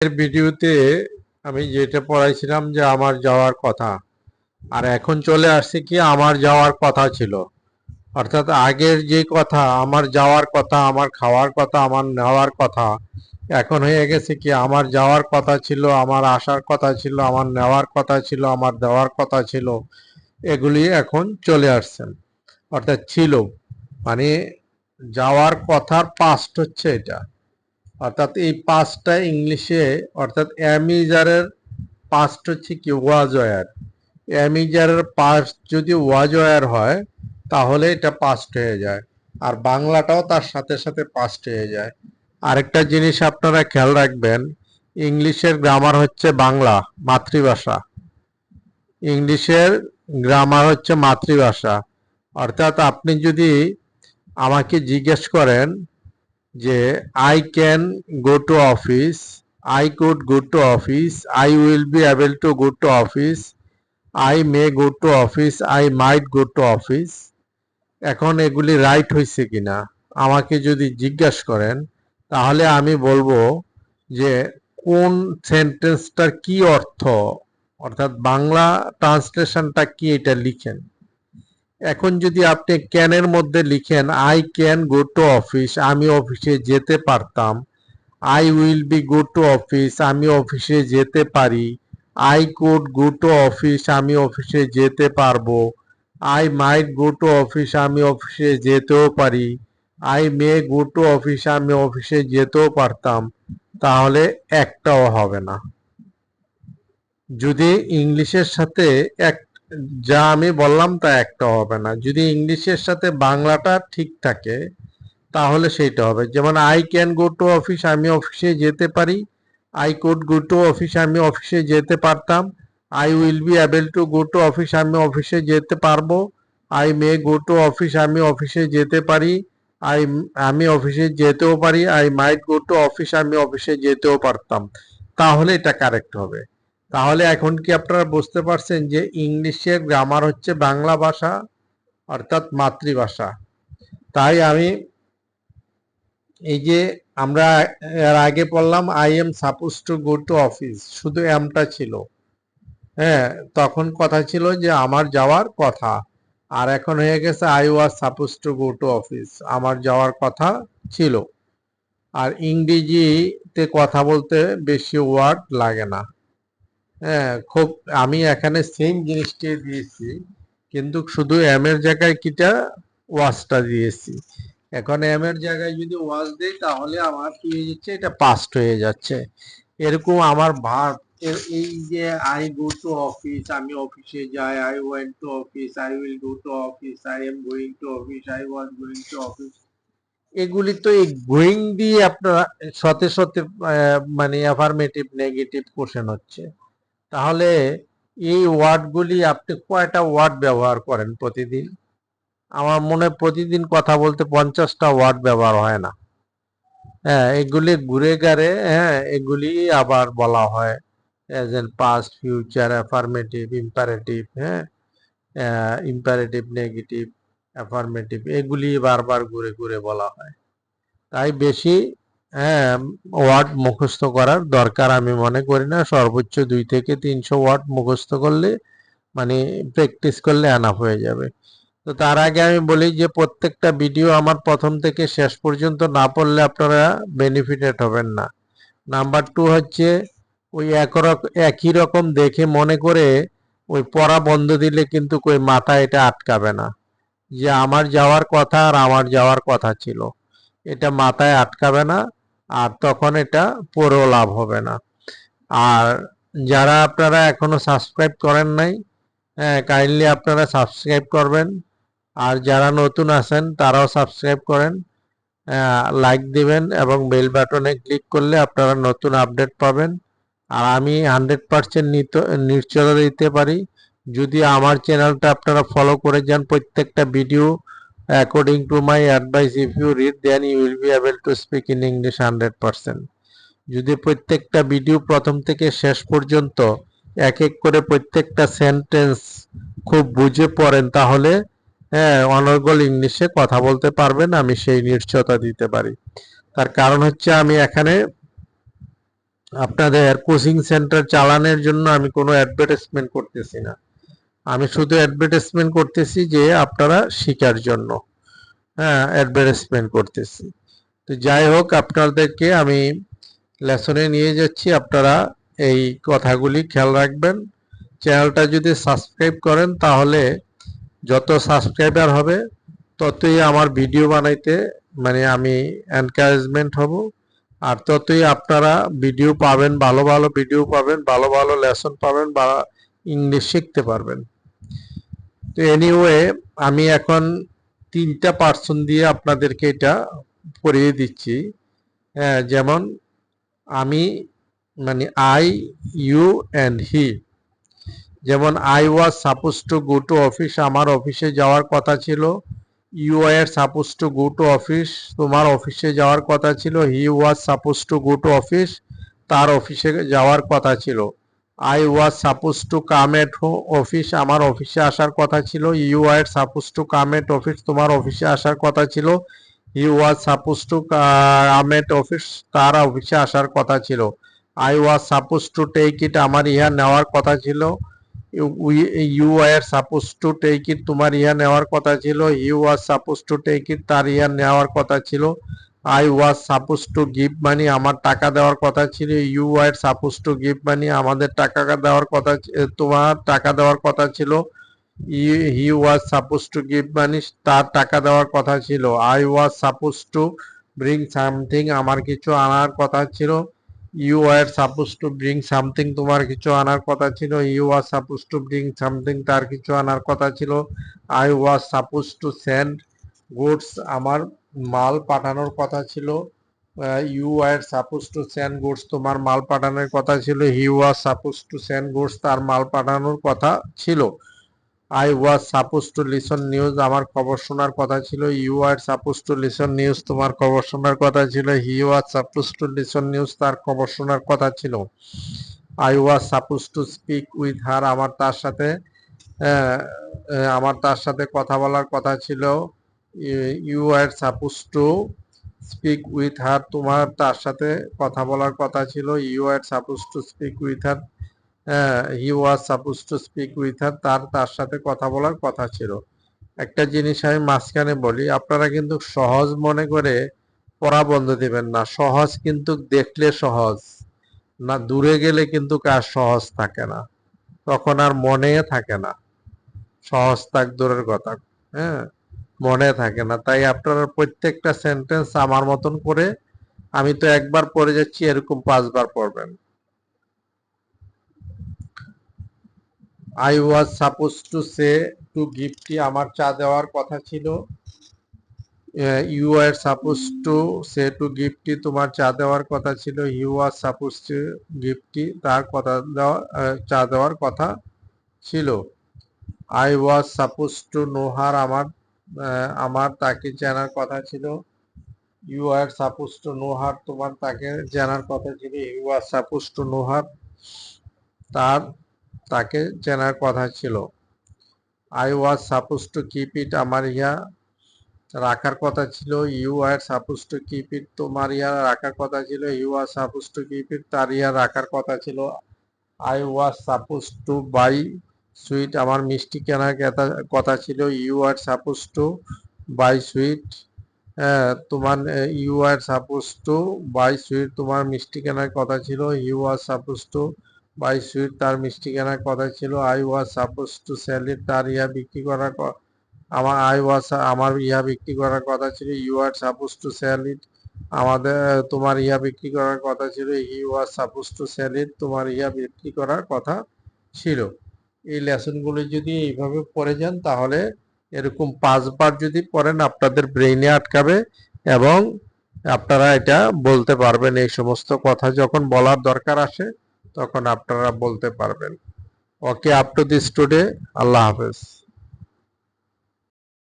এর ভিডিওতে আমি যেটা পড়াইছিলাম যে আমার যাওয়ার কথা। আর এখন চলে আসছে কি আমার যাওয়ার কথা ছিল। অর্থাৎ আগের যে কথা, আমার যাওয়ার কথা, আমার খাওয়ার কথা, আমার নেওয়ার কথা, এখন হয়ে গেছে কি আমার যাওয়ার কথা ছিল, আমার আসার কথা ছিল, আমার নেওয়ার কথা ছিল, আমার দেওয়ার কথা ছিল, এগুলি এখন চলে আসছেন অর্থাৎ ছিল। মানে যাওয়ার কথার পাস্ট হচ্ছে এটা। অর্থাৎ এই পাঁচটা ইংলিশে, অর্থাৎ অ্যামিজারের পাস্ট হচ্ছে কি? ওয়াজ ওয়ার অ্যামিজারের পাস্ট যদি ওয়াজ ওয়ার হয়, তাহলে এটা পাস্ট হয়ে যায়। আর বাংলাটাও তার সাথে সাথে পাস্ট হয়ে যায়। আরেকটা জিনিস আপনারা খেয়াল রাখবেন, ইংলিশের গ্রামার হচ্ছে বাংলা, মাতৃভাষা। ইংলিশের গ্রামার হচ্ছে মাতৃভাষা। অর্থাৎ আপনি যদি আমাকে জিজ্ঞেস করেন যে I can go to office I could go to office I will be able to go to office I may go to office I might go to office এখন এগুলি রাইট হয়েছে কিনা? আমাকে যদি জিজ্ঞেস করেন, তাহলে আমি বলব যে, কোন সেন্টেন্সটার কি অর্থ? অর্থাৎ বাংলা ট্রান্সলেশনটা কি এটা লিখেন? এখন যদি আপনি ক্যানের মধ্যে লিখেন I can go to office আমি অফিসে যেতে পারতাম। I will be go to office আমি অফিসে যেতে পারি। I could go to office আমি অফিসে যেতে পারব। I might go to office আমি অফিসে যেতেও পারি। I may go to office আমি অফিসে যেতেও পারতাম। তাহলে একটাও হবে না। যদি ইংলিশের সাথে এক যা আমি বললাম তা একটা হবে না। যদি ইংলিশের সাথে বাংলাটা ঠিক থাকে, তাহলে সেইটা হবে। যেমন I can go to office আমি অফিসে যেতে পারি। I could go to office আমি অফিসে যেতে পারতাম। I will be able to go to office আমি অফিসে যেতে পারব। I may go to office আমি অফিসে যেতে পারি। আই আমি অফিসে যেতেও পারি। I might go to office আমি অফিসে যেতেও পারতাম। তাহলে এটা কারেক্ট হবে। তাহলে এখন কি আপনারা বুঝতে পারছেন যে ইংলিশের গ্রামার হচ্ছে বাংলা ভাষা, অর্থাৎ মাতৃভাষা? তাই আমি এই যে আমরা এর আগে পড়লাম I am suppose to go to office শুধু এমটা ছিল। হ্যাঁ তখন কথা ছিল যে আমার যাওয়ার কথা। আর এখন হয়ে গেছে I was suppose to go to office আমার যাওয়ার কথা ছিল। আর ইংরেজিতে কথা বলতে বেশি ওয়ার্ড লাগে না। হ্যাঁ খুব, আমি এখানে সেম জিনিসটি দিয়েছি, কিন্তু শুধু এম এর জায়গায় কিটা ওয়াজটা দিয়েছি। এখন এম এর জায়গায় যদি ওয়াজ দেই, তাহলে আমার কি হয়ে যাচ্ছে, এটা পাস্ট হয়ে যাচ্ছে। এরকম আমার ভার্ব এই যে আই গো টু অফিস আমি অফিসে যাই I went to office I will go to office I am going to office I was going to office এগুলি তো এই গোয়িং দিয়ে আপনারা সতে সতে মানে অ্যাফার্মেটিভ নেগেটিভ কোশ্চেন হচ্ছে। তাহলে এই ওয়ার্ডগুলি আপনি কয়টা ওয়ার্ড ব্যবহার করেন প্রতিদিন? আমার মনে প্রতিদিন কথা বলতে পঞ্চাশটা ওয়ার্ড ব্যবহার হয় না। হ্যাঁ এগুলি ঘুরে গারে হ্যাঁ এগুলি আবার বলা হয় as an past future affirmative imperative হ্যাঁ ইম্পারেটিভ নেগেটিভ অ্যাফার্মেটিভ এগুলি বারবার ঘুরে ঘুরে বলা হয়। তাই বেশি ওয়ার্ড মুখস্থ করার দরকার আমি মনে করি না। সর্বোচ্চ দুই থেকে তিনশো ওয়ার্ড মুখস্থ করলে মানে প্র্যাকটিস করলে আনাফ হয়ে যাবে। তো তার আগে আমি বলি যে, প্রত্যেকটা ভিডিও আমার প্রথম থেকে শেষ পর্যন্ত না পড়লে আপনারা বেনিফিটেড হবেন না। নাম্বার টু হচ্ছে, ওই এক একই রকম দেখে মনে করে ওই পড়া বন্ধ দিলে কিন্তু ওই মাথা এটা আটকাবে না। যে আমার যাওয়ার কথা আর আমার যাওয়ার কথা ছিল। এটা মাথায় আটকাবে না। আর তখন এটা পড়েও লাভ হবে না। আর যারা আপনারা এখনও সাবস্ক্রাইব করেন নাই হ্যাঁ কাইন্ডলি আপনারা সাবস্ক্রাইব করবেন। আর যারা নতুন আছেন, তারাও সাবস্ক্রাইব করেন। লাইক দিবেন এবং বেল বাটনে ক্লিক করলে আপনারা নতুন আপডেট পাবেন। আর আমি হান্ড্রেড পার্সেন্ট নিশ্চয়তা দিতে পারি। যদি আমার চ্যানেলটা আপনারা ফলো করে যান, প্রত্যেকটা video to my advice if you read then you will be able to speak in English hundred percent যদি প্রত্যেকটা ভিডিও প্রথম থেকে শেষ পর্যন্ত এক এক করে প্রত্যেকটা সেন্টেন্স খুব বুঝে পড়েন, তাহলে হ্যাঁ অনর্গল ইংলিশে কথা বলতে পারবেন, আমি সেই নিশ্চয়তা দিতে পারি। তার কারণ হচ্ছে আমি এখানে আপনাদের কোচিং সেন্টার চালানোর জন্য আমি কোনো অ্যাডভার্টাইজমেন্ট করতেছি না। আমি শুধু অ্যাডভার্টাইজমেন্ট করতেছি যে আপনারা শিকার জন্য। হ্যাঁ অ্যাডভার্টাইজমেন্ট করতেছি। তো যাই হোক, আপনাদেরকে আমি লেসনে নিয়ে যাচ্ছি। আপনারা এই কথাগুলি খেয়াল রাখবেন। চ্যানেলটা যদি সাবস্ক্রাইব করেন, তাহলে যত সাবস্ক্রাইবার হবে, ততই আমার ভিডিও বানাইতে মানে আমি এনকারেজমেন্ট হব। আর ততই আপনারা ভিডিও পাবেন, ভালো ভালো ভিডিও পাবেন, ভালো ভালো লেসন পাবেন বা ইংলিশ শিখতে পারবেন। তো এনিওয়ে আমি এখন তিনটা পার্সন দিয়ে আপনাদেরকে এটা পড়িয়ে দিচ্ছি। হ্যাঁ যেমন আমি মানে আই ইউ অ্যান্ড হি যেমন I was suppose to go to office আমার অফিসে যাওয়ার কথা ছিল। You are suppose to go to office তোমার অফিসে যাওয়ার কথা ছিল। He was suppose to go to office তার অফিসে যাওয়ার কথা ছিল। I was suppose to come at office আমার অফিসে আসার কথা ছিল। You are suppose to come at office তোমার অফিসে আসার কথা ছিল। You was suppose to come at office তার অফিসে আসার কথা ছিল। I was suppose to take it আমার ইহা নেওয়ার কথা ছিল। You are suppose to take it তোমার ইহা নেওয়ার কথা ছিল। You was suppose to take it তার ইহা নেওয়ার কথা ছিল। I was suppose to give money আমার টাকা দেওয়ার কথা ছিল you are suppose to give money আমাদের টাকা দেওয়ার কথা তোমার টাকা দেওয়ার কথা ছিল he was suppose to give money তার টাকা দেওয়ার কথা ছিল I was suppose to bring something আমার কিছু আনার কথা ছিল you are suppose to bring something তোমার কিছু আনার কথা ছিল you are suppose to bring something তার কিছু আনার কথা ছিল I was suppose to send goods আমার মাল পাঠানোর কথা ছিল। You are suppose to send goods তোমার মাল পাঠানোর কথা ছিল। He was suppose to send goods তার মাল পাঠানোর কথা ছিল। I was suppose to listen news আমার খবর শোনার কথা ছিল। You are suppose to listen news তোমার খবর শোনার কথা ছিল। He was suppose to listen news তার খবর শোনার কথা ছিল। I was suppose to speak with her আমার তার সাথে আমার তার সাথে কথা বলার কথা ছিল। You are suppose to speak with her তোমার তার সাথে কথা বলার কথা ছিল। You are suppose to speak with her he was suppose to speak with her তার তার সাথে কথা বলার কথা ছিল। একটা জিনিস আমি মাঝখানে বলি, আপনারা কিন্তু সহজ মনে করে পড়া বন্ধ দিবেন না। সহজ কিন্তু দেখলে সহজ, না দূরে গেলে কিন্তু কাজ সহজ থাকে না। তখন আর মনে থাকে না। সহজ থাক দূরের কথা। হ্যাঁ মনে থাকে না। তাই আপনারা প্রত্যেকটা সেন্টেন্স আমার মতন করে আমি তো একবার পড়ে যাচ্ছি, এরকম পাঁচবার পড়বেন। I was suppose to say to give tea আমার চা দেওয়ার কথা ছিল। You are suppose to say to give tea তোমার চা দেওয়ার কথা ছিল। You are suppose to give tea তার কথা দেওয়া চা দেওয়ার কথা ছিল। I was suppose to know her আমার আমার তাকে জানার কথা ছিল। You are suppose to know her তোমার তাকে জানার কথা ছিল। You are suppose to know her তার তাকে জানার কথা ছিল। I was suppose to keep it আমার ইয়া রাখার কথা ছিল। You are suppose to keep it তোমার ইয়া রাখার কথা ছিল। You are suppose to keep it তার ইয়া রাখার কথা ছিল। I was suppose to buy sweet, আমার মিষ্টি কেনার কথা- ছিল you are suppose to buy sweet তোমার you are suppose to buy sweet তোমার মিষ্টি কেনার কথা ছিল you are suppose to buy sweet তার মিষ্টি কেনার কথা ছিল I was suppose to sell it তার ইয়া বিক্রি করার আমার আই ওয়াজ আমার ইয়া বিক্রি করার কথা ছিল you are suppose to sell it আমাদের তোমার ইয়া বিক্রি করার কথা ছিল he was suppose to sell it তোমার ইয়া বিক্রি করার কথা ছিল। এই লেসনগুলো যদি এইভাবে পড়ে যান, তাহলে এরকম পাঁচবার যদি পড়েন, আপনাদের ব্রেইনে আটকাবে এবং আপনারা এটা বলতে পারবেন। এই সমস্ত কথা যখন বলার দরকার আসে, তখন আপনারা বলতে পারবেন। Okay up to this today আল্লাহ হাফেজ।